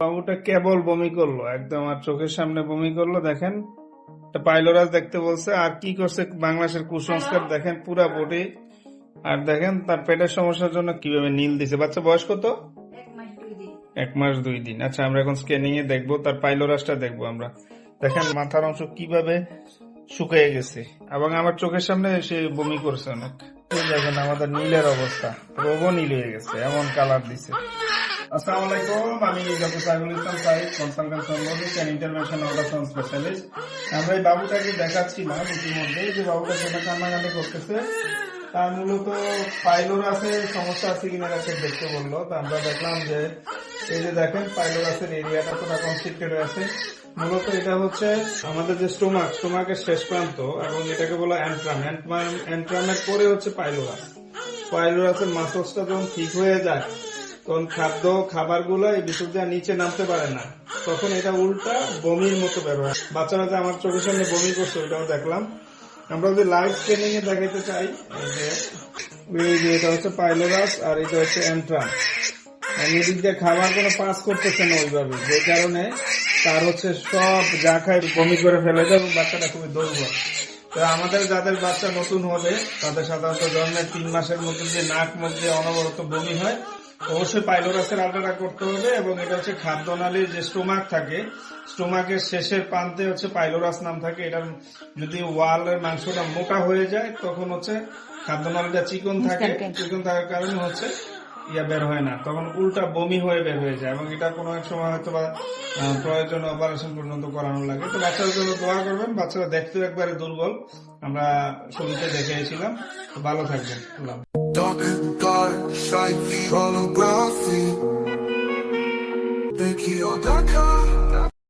বাবুটা কেবল বমি করল একদম আর চোখের সামনে বমি করল দেখেন। পাইলোরাজ দেখতে বলছে আর কি করছে বাংলাদেশের কুসংস্কার দেখেন পুরা বডি। আর দেখেন তার পেটের সমস্যার জন্য কীভাবে নীল দিছে। বাচ্চা বয়স কত? এক মাস দুই দিন। এক মাস দুই দিন। আচ্ছা আমরা এখন স্ক্যানিং এ দেখব তার পাইলোরাসটা দেখব আমরা। দেখেন মাথার অংশ কীভাবে শুকিয়ে গেছে। এবং আমার চোখের সামনে সে বমি করছে অনেক। দেখেন আমাদের নীলের অবস্থা রোগও নীল হয়ে গেছে এমন কালার দিছে। আসসালামু আলাইকুম আমি ডক্টর সাইফুল ইসলাম সাহিদ কনসালটেন্ট সম্বন্ধে অ্যান্ড ইন্টারন্যাশনাল আল্ট্রাসাউন্ড স্পেশালিস্ট আমরা এই বাবুটাকে দেখাচ্ছিলাম ইতিমধ্যে, যে বাবুটা সেটা কান্নাকাটি করতেছে। তার মূলত পাইলোরাসের সমস্যা আছে কিনা তাকে দেখতে বলল। তো আমরা দেখলাম যে, এই যে দেখেন পাইলোরাসের এরিয়াটা পুরো কনস্ট্রিক্টেড আছে। মূলত এটা হচ্ছে আমাদের যে স্টোমাক, স্টোমাকের শেষ প্রান্ত এবং এটাকে বলা অ্যান্ট্রাম। অ্যান্ট্রামের পরে হচ্ছে পাইলোরাস পাইলোরাসের মাসলসটা যখন ঠিক হয়ে যায় তখন খাদ্য, খাবারগুলো এই ভিতর নিচে নামতে পারে না। তখন এটা উল্টা বমির মতো হয় বাচ্চারা যে আমার চোখের সামনে বমি করছে ওটাও দেখলাম। আমরা যদি লাইভ স্ক্যানিং এ দেখাতে চাই যে এটা হচ্ছে পাইলোরাস আর এটা হচ্ছে এন্ট্রাম এদিক দিয়ে খাবার কোনো পাস করতেছে না ওইভাবে। যে কারণে তার হচ্ছে সব যা খায় বমি করে ফেলে যায় এবং বাচ্চাটা খুবই দুর্বল। তো আমাদের যাদের বাচ্চা নতুন হবে তাদের সাধারণত জন্মের তিন মাসের মধ্যে যে নাক মধ্যে অনবরত বমি হয় অবশ্যই পাইলোরাসের আলট্রাটা করতে হবে এবং এটা হচ্ছে খাদ্যনালীর যে স্টোমাক থাকে স্টোমাকের শেষের প্রান্তে হচ্ছে পাইলোরাস নাম থাকে। এটার যদি ওয়ালের মাংসটা মোটা হয়ে যায় তখন হচ্ছে খাদ্যনালীটা চিকন থাকে। চিকন থাকার কারণে হচ্ছে ইয়া বের হয় না। তখন উল্টা বমি হয়ে বের হয়ে যায় এবং এটা কোনো এক সময় হয়তো বা প্রয়োজন অপারেশন পর্যন্ত করানো লাগে। তো বাচ্চাদের জন্য দোয়া করবেন। বাচ্চারা দেখতেও একবারে দুর্বল। আমরা শুরুতে দেখেছিলাম তো ভালো থাকবেন। Dark and dark, shy holography Peki o dakika